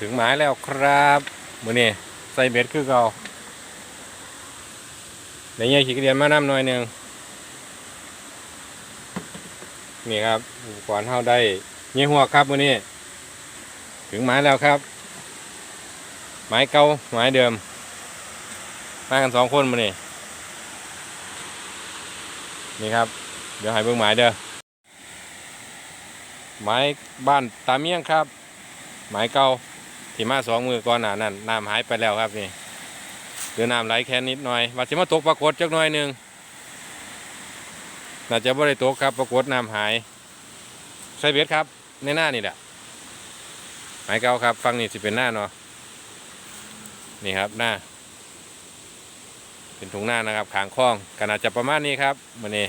ถึงหมายแล้วครับมือนี่ใส่เบ็ดคือเก่าเดี๋ยวเงี้ยขี้เกียจมาน้ำหน่อยหนึ่งนี่ครับอุปกรณ์เท่าได้เงี้ยหัวครับมือนี่ถึงหมายแล้วครับ หมายเก่าหมายเดิม มากันสองคนมือนี่นี่ครับ เดี๋ยวให้เบิ่งหมายเด้อหมายบ้านตาเมียงครับ หมายเก่า ที่มาสองมือก่อนหน้านั้นน้ำหายไปแล้วครับนี่เหลือน้ำไหลแค่นิดหน่อยว่าจะมาตกปรากฏจักหน่อยหนึ่งน่าจะบ่ได้ตกครับปรากฏน้ำหายใส่เบ็ดครับ ในหน้านี่แหละหมายเก่าครับ ฟังนี่สิเป็นหน้าเนาะนี่ครับหน้า เป็นถุงหน้านะครับขางคล้องขนาดจะประมาณนี้ครับมันนี้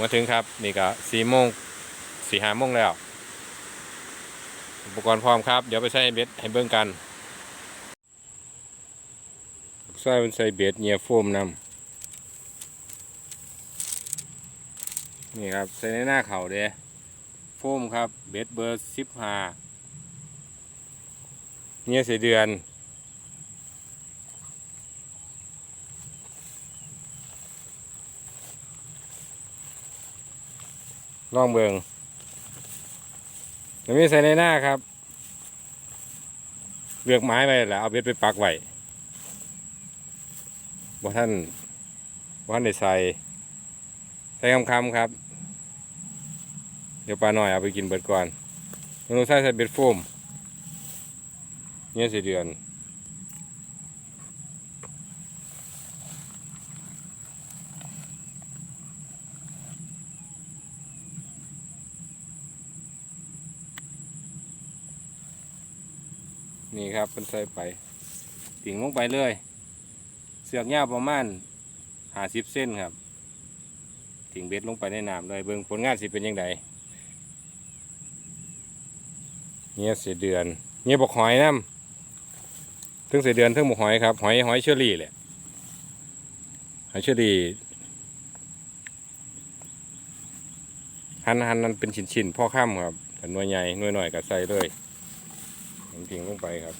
มาถึงครับ นี่ก็สี่โมงสี่ห้าโมงแล้ว อุปกรณ์พร้อมครับ เดี๋ยวไปใส่เบ็ดให้เบิ่งกันใส่เป็นใส่เบ็ดเหยียโฟมนำนี่ครับใส่ในหน้าเข่าเด้โฟมครับ เบ็ดเบอร์สิบห้าเนี่ยสีเดือนลองเบิง แล้วมีใส่ในหน้าครับ เลือกไม้ไปแหละเอาเบ็ดไปปักไว้บ่ท่านบ่ท่านได้ใส่ใส่คำคำครับ เดี๋ยวปลาหน่อยเอาไปกินเบิดก่อนมนต้องใส่ใส่เบ็ดโฟมเนี่ยสี่เดือน นี่ครับเป็นใส่ไปติ่งลงไปเลย เสือกยาวประมาณห้าสิบเส้นครับติ่งเบ็ดลงไปในน้ำเลยเบิ่งผลงานสิเป็นยังไงเนี่ยเสียเดือนเนี่ยบอกหอยน้ำถึงเสียเดือนถึงบอกหอยครับหอยหอยเชอรี่แหละหอยเชอรี่หันหันนั้นเป็นชิ้นๆพ่อข้ามครับหน่วยใหญ่หน่วยหน่อยก็ใส่เลย ผมทิ้งลงไปครับ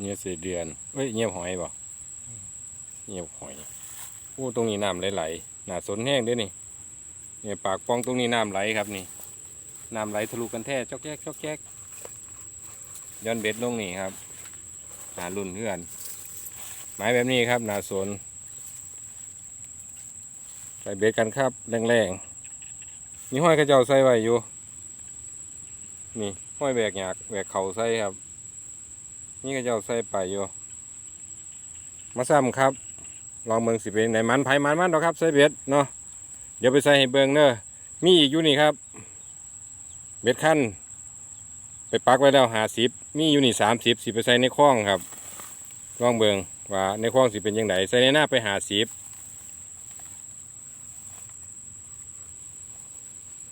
เงียบเสียเดือนเอ้ยเงียบหอยบ่เงียบหอยโอ้ตรงนี้น้ำไหลๆน่าสนแห้งเด้วยนี่เนี่ยปากปองตรงนี้น้ำไหลครับนี่น้ำไหลทะลุกันแท้จอกแจ๊กจอกแจ๊กย้อนเบ็ดลงนี่ครับหารุ่นเพื่อน ไม้แบบนี้ครับน่าสนใส่เบ็ดกันครับ แรงๆ นี่ห้อยกระเจ้าใส่ไว้อยู่ นี่ห้อยแบกหยากแบกเข่าใส่ครับ นี่กระเจ้าใส่ไปอยู่ มาซ้ำครับ ลองเบิ่งสิเป็นไหนมันไผ่มันมันดอกครับใส่เบ็ดเนาะ เดี๋ยวไปใส่ให้เบิงเนอะมีอีกอยู่นี่ครับ เบ็ดขั้นไปปักไว้แล้วหาสิบมีอยู่นี่สามสิบสิไปใส่ในคลองครับลองเบิงว่าในคลองสิเป็นยังไงใส่ในหน้าไปหาสิบ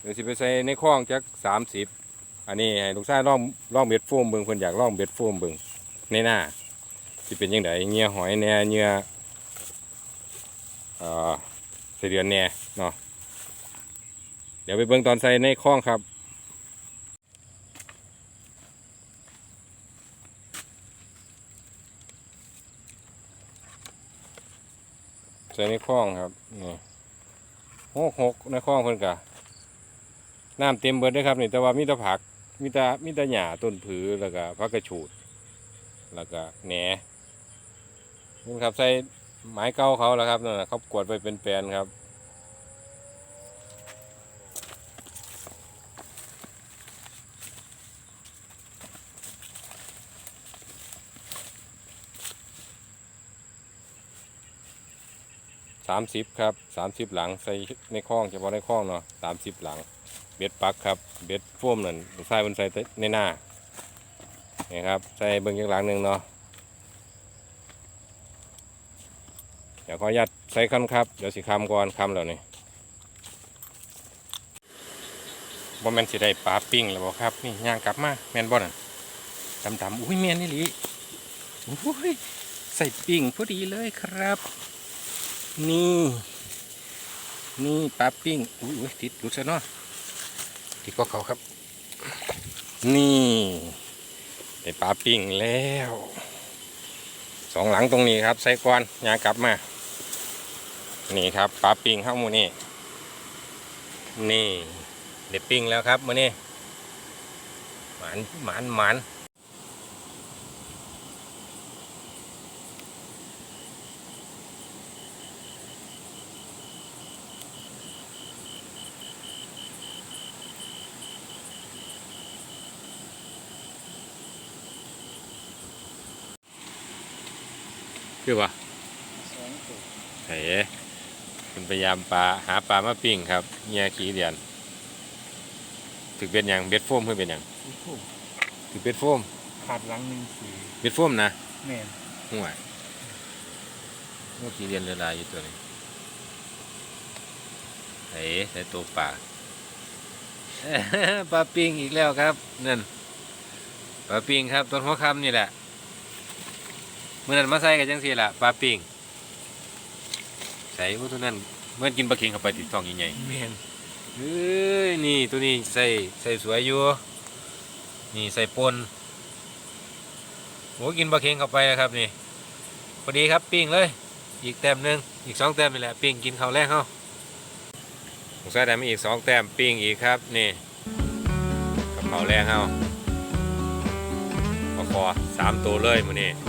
ดี๋ยวสิไปใส่ในคลองจักสามสิบอันนี้ให้ลูกชายลองลองเบ็ดโฟมเบิ่งเพิ่นอยากลองเบ็ดโฟมเบิ่งในหน้าสิเป็นยังไงเงี้ยหอยแหน่เงี้ยเอ่อเสเดือนแหน่เนาะเดี๋ยวไปเบิ่งตอนใส่ในคลองครับใส่ในคลองครับนี่หกหกในคลองเพิ่นกะ น้ำเต็มเบิดเลยครับนี่แต่ว่ามีแต่ผักมีแต่มีแต่หญ้าต้นผือแล้วก็ผักกระฉูด แล้วก็แหนนี่ครับใส่ไม้เก่าเขาแล้วครับนั่นนะเขากวดไปเป็นแปลนครับสามสิบครับสามสิบหลังใส่ในคลองเฉพาะในคลองเนาะสามสิบหลัง เบ็ดปักครับ เบ็ดโฟมนั่นใส่บนใส่ในหน้านี่ครับ ใส่เบิ้งอีกหลังหนึ่งเนาะเดี๋ยวขออนุญาตใส่คันครับ เดี๋ยวสิคำก่อนคำแล้วนี่บ่แมนสิได้ปลาปิ้งแล้วบ่ครับ นี่ย่างกลับมาแมนบ่นั่นดำๆอุ้ยแมนนี่หลีอุ้ยใส่ปิ้งพอดีเลยครับ นี่ นี่ปลาปิ้งอุ้ยอุ้ยติดหลุดซะเนาะ ติดก็เขาครับ นี่ได้ปลาปิ้งแล้วสองหลังตรงนี้ครับไส่ก้อนยากลับมา นี่ครับปลาปิ้งข้าวมูนี่นี่เด็ดปิ้งแล้วครับมือนี่หมานหมานหมาน คือวะสองตัวเฮ้คุณพยายามปลาหาปลามาปิ้งครับเงียขี้เดียนถึกเป็นอย่างเบ็ดโฟมเพื่อเป็นอย่างผู้ผู้ถึกเบ็ดโฟมขาดหลังหนึ่งสีเบ็ดโฟมนะแม่นห่วยเมื่อกี้เรียนเรือลายอยู่ตัวนี้เฮ้ใส่ตัวปลาปลาปิ้งอีกแล้วครับนั่นปลาปิ้งครับต้นหัวคำนี่แหละเมื่อนั้นมาใส่กันจังสี่ละปลาปิ้งใส่พวกตัวนั้นเมื่อกินปลาเค็งเข้าไปติดท้องใหญ่แม่นๆเอ้ยนี่ตัวนี้ใส่ใส่สวยอยู่นี่ใส่ปนโอ้กินปลาเค็งเข้าไปแล้วครับนี่พอดีครับปิ้งเลย อีกแต้มหนึ่งอีกสองแต้มนี่แหละปิ้งกินข้าวแรกเขาผมใส่ได้มาอีกสองแต้มปิ้งอีกครับนี่กับข้าวแรกเขาปลาคอสามตัวเลยมื้อนี้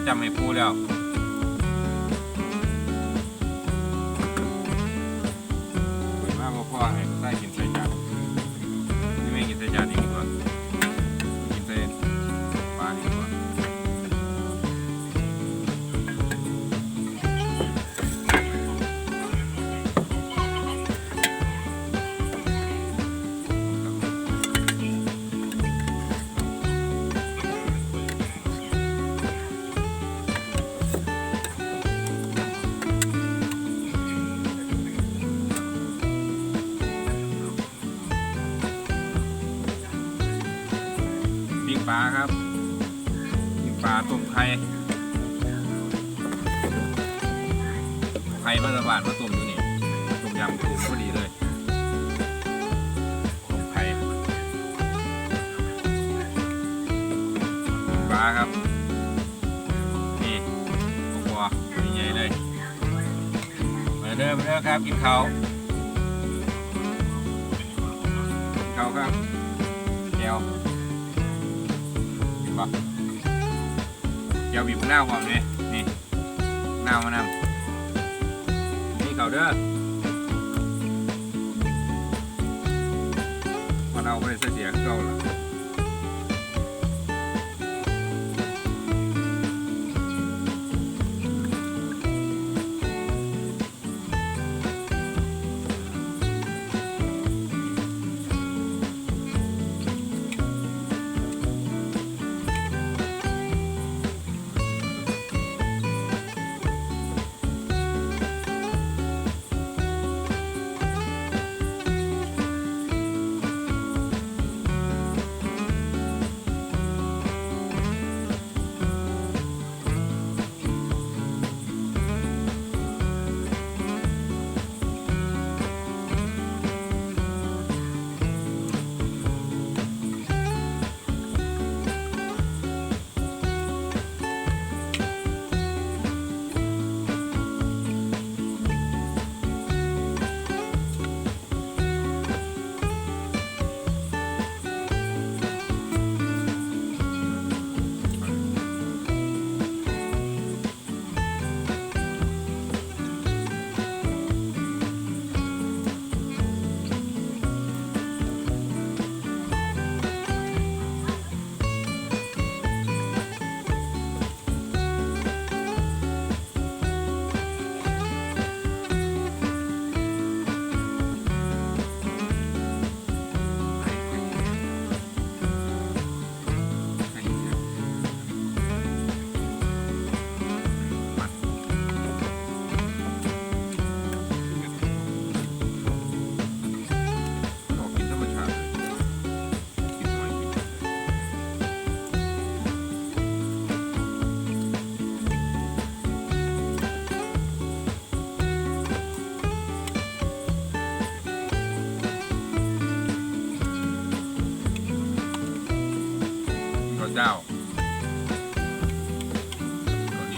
ใส่จำให้ปูแล้ว ปิ้งปลาครับปิ้งปลาต้มไข่ไข่มาตะบานมาต้มอยู่นี่ต้มยำต้มพอดีเลยต้มไข่ปลาครับ นี่บัวใหญ่ๆเลยมาเด้อมาเด้อครับกินข้าวกินข้าวครับแก้ว บ่เดี๋ยวบีบมะนาวความเลยนี่มะนาวมะนาวนี่เก่าเด้อมะนาวไม่ได้เสียเก่าหรอก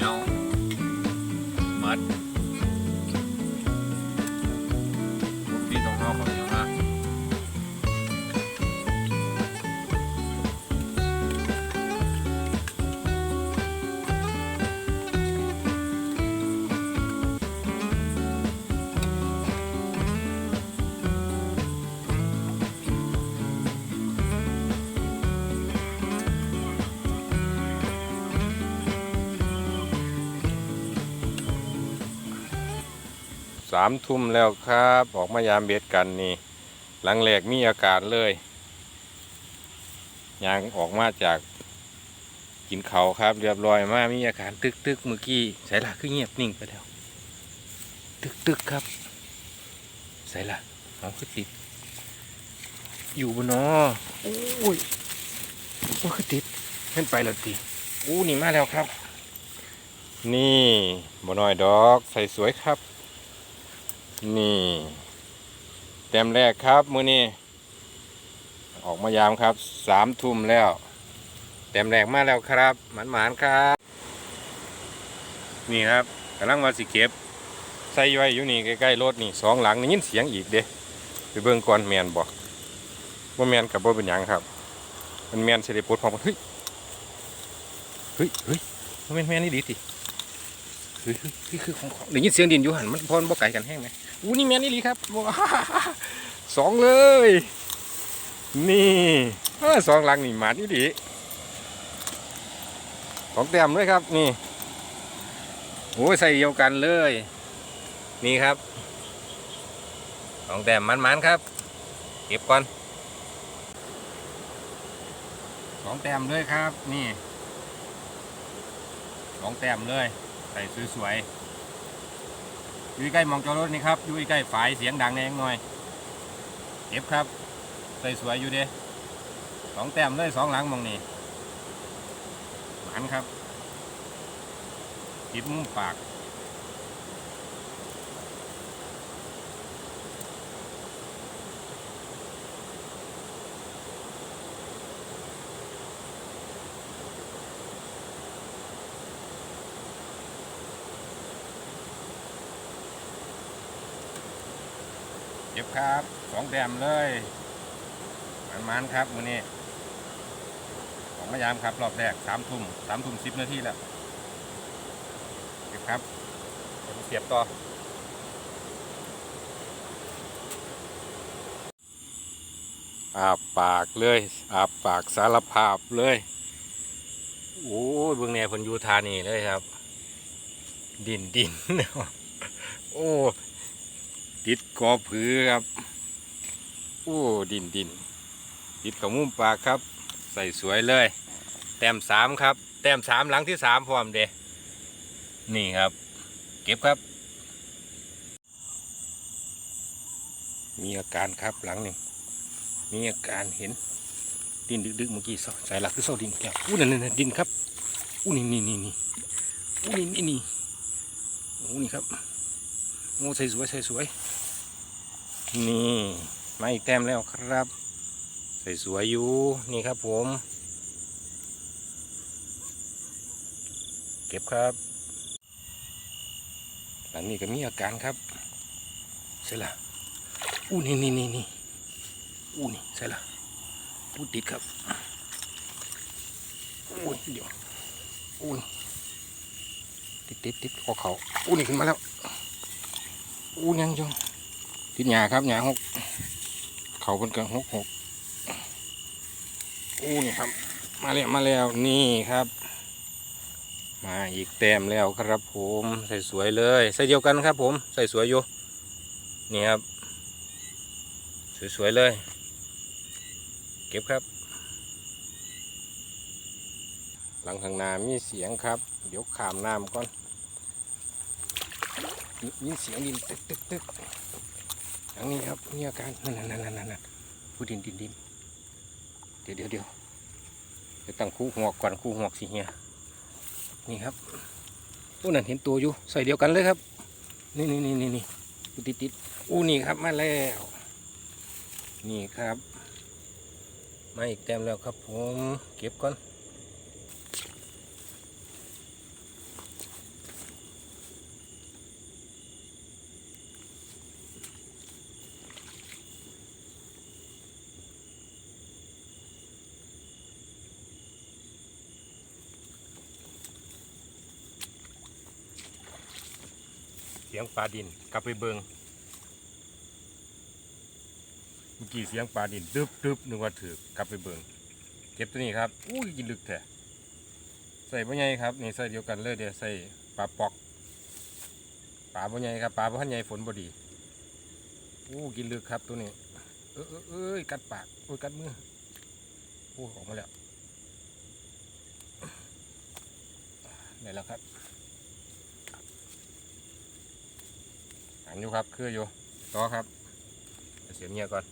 ยวมัดามทุ่มแล้วครับ ออกมายามเบ็ดกันนี่ หลังแหลกมีอากาศเลยยางออกมาจากกินเขาครับเรียบร้อยมากมีอาการตึกตึกเมื่อกี้ใส่ละคือเงียบนิ่งไปแล้ว ตึกตึกครับใส่ละเอาคือติด อยู่บนนอโอ้ยว่าคือติดเล่นไปแล้วตีอู้นี่มาแล้วครับ นี่บ่น้อยดอกใส่สวยครับ นี่เต็มแรกครับมือนี้ออกมายามครับสามทุ่มแล้วเต็มแรกมาแล้วครับหมันหมานๆครับ นี่ครับกำลังมาสิเก็บใส่ไว้อยู่นี่ใกล้ๆรถนี่สองหลังได้ยินเสียงอีกเด้ไปเบิ่งก่อนแมนบอกว่าแมนกับบ่าเป็นหยังครับ มันแมนเสด็จปลดพร้อมกันเฮ้ยเฮ้ยเฮ้ยมันแมนแมนนี่ดีติ เฮ้ยเฮ้ยเฮ้ยคือของของได้ยินเสียงดินอยู่หันมันพอนบ่ไกลกันแห้งไหมอู้นี่แมนนี่ลีครับสองเลย นี่สองหลังนี่หมาดนี่ดีสองแต้มด้วยครับนี่โอ้ยใส่เดียวกันเลย นี่ครับสองแต้มมันๆครับ เก็บก่อนสองแต้มเลยครับ นี่สองแต้มเลย ใส่สวยๆอยู่ใกล้มองจอรถนี่ครับอยู่ใกล้ฝายเสียงดังแน่หน่อยเก็บครับ ใส่สวยอยู่เด้สองแต้มเลยสองหลังมองนี่หมันครับติดมุมปาก บครับสองแต้มเลยมันมันครับมือนี้ของมายามครับรอบแรกสามทุ่มสามทุ่มสิบนาทีแล้วเก็บครับเดี๋ยวมเสียบต่ออาปากเลยอาปากสารภาพเลยโอ้ยเบื้องแนวเพนอยูทานี่เลยครับ ดินดินโอ้ ติดกอผือครับโอ้ดินดินติดกับมุมปากครับ ใส่สวยเลย แต้มสามครับ แต้มสามหลังที่สามพร้อมเดนี่ครับ เก็บครับ มีอาการครับหลังหนึ่งมีอาการเห็น ดินดึกๆเมื่อกี้ใส่หลักคือเสาดินแก้วอู้นั่นนั่นดินครับอู้นี่นี่นี่นี่อู้นี่นี่นี่อู้นี่ครับ โอ้ใส่สวยใส่สวยนี่มาอีกแต้มแล้วครับ ใส่สวยอยู่นี่ครับผม เก็บครับ หลังนี้ก็มีอาการครับใช่ละอู้นี่นี่นี่นี่อู้นี่ใช่ละอู้ติดครับอู้เดี๋ยวอู้นติดติดติดคอเขาอู้นี่ขึ้นมาแล้ว อู้ยังจังติดหญ้าครับหญ้าหกเขาเป็นกันหกหกอู้นี่ครับ มาแล้วมาแล้วนี่ครับ มาอีกแต้มแล้วครับผมใส่สวยเลย ใส่เดียวกันครับ ผมใส่สวยอยู่นี่ครับ สวยๆเลย เก็บครับ หลังทางนามีเสียงครับ เดี๋ยวขามน้ำก่อน มีเสียงดินตึกตึกตึกอย่างนี้ครับมีอาการนั่นนั่นนั่นนั่นผู้ดินดินดินเดี๋ยวเดี๋ยวเดี๋ยวเดี๋ยวตั้งคู่หัวก่อนคู่หัวสิเฮียนี่ครับอู้นั่นเห็นตัวอยู่ใส่เดียวกันเลยครับ นี่นี่นี่นี่นี่ติดติดอู้นี่ครับมาแล้ว นี่ครับมาอีกแต้มแล้วครับผมเก็บก่อน ยงปลาดิน กลับไปเบิงเมื่อกี้เสียงปลาดินดึบดึบนึกว่าถือกลับไปเบิงเก็บตัวนี้ครับอุ้ยกินลึกแท้ใส่บ่ใหญ่ครับนี่ใส่เดียวกันเลยเดี๋ยวใส่ปลาปอกปลาบ่ใหญ่ครับปลาบ่ทันใหญ่ฝนบ่ดีอู้กินลึกครับตัวนี้เออเออเอ้ยกัดปากโอ้ยกัดมือโอ้ออกมาแล้วได้แล้วครับ อันอยู่ครับ คืออยู่ต่อครับเสียบเงียก่อน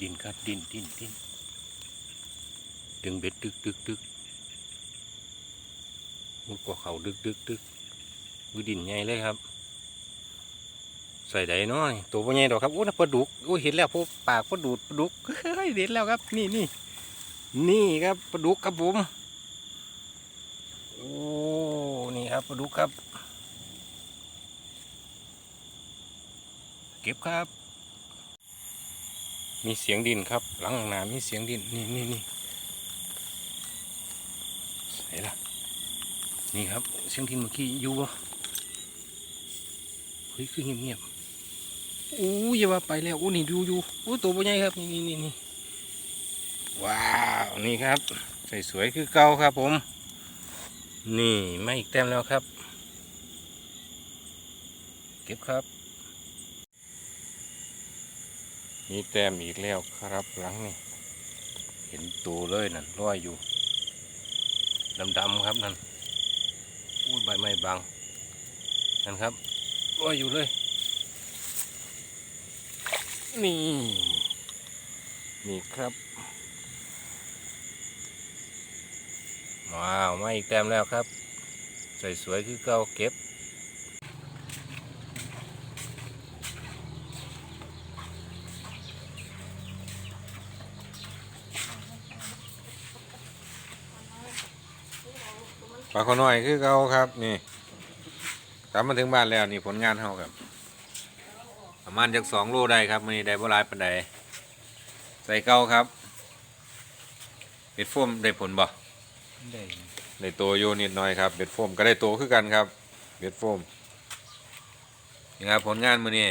ดินครับดินดินดินดึงเบ็ดดึกดึกดึกมุดกว่าเขาดึกดึกดึก มือดินใหญ่เลยครับ ใส่ได้น้อยตัวบ่ใหญ่ดอกครับโอ้นะปลาดุกโอ้เห็นแล้วพวกปากปลาดูดปลาดุกเฮ้ยเด็ดแล้วครับ นี่นี่นี่ครับปลาดุกครับผมโอ้นี่ครับปลาดุกครับ เก็บครับ มีเสียงดินครับ หลังน้ำมีเสียงดินนี่นี่นี่ใส่ละนี่ครับเสียงดินเมื่อกี้อยู่บ่ เฮ้ยคือเงียบๆอู้ยอย่ว่าไปแล้วอู้นี่ดูอยู่อู้ตัวใหญ่ครับนี่นี่นี่นี่ว้าวนี่ครับใส่สวยคือเก่าครับผม นี่ไม่อีกแต้มแล้วครับ เก็บครับมีแต้มอีกแล้วครับหลังนี่เห็นตัวเลยนั่นลอยอยู่ดำๆครับนั่นอู้ใบไม้บางนั่นครับ ลอยอยู่เลย นี่ นี่ครับ ว้าว มาอีกแต้มแล้วครับ ใส่สวยคือเก่าเก็บปลาขอน้อยคือเขาครับ นี่ กลับมาถึงบ้านแล้วนี่ผลงานเขาครับ ประมาณจากสองโลได้ครับมันนี้ได้บ่หลายปันใดใส่เก้าครับเบ็ดโฟมได้ผลบ่ได้ได้โตโยนิดหน่อยครับเบ็ดโฟมก็ได้โตคือกันครับเบ็ดโฟมนี่ครับผลงานมือนี้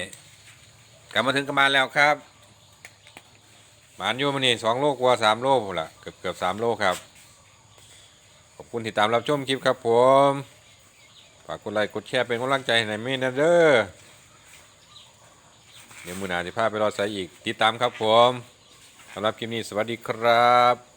กลับมาถึงกันบ้านแล้วครับหมานอยู่มือนี้สองโลกว่าสามโลพุ่นละเกือบเกือบสามโลครับขอบคุณที่ตามรับชมคลิปครับผม ฝากกดไลค์กดแชร์เป็นกำลังใจให้ในอยเมนนะเด้อเดี๋ยวมือหนาจะพาไปรอใส่อีกติดตามครับผมสำหรับคลิปนี้สวัสดีครับ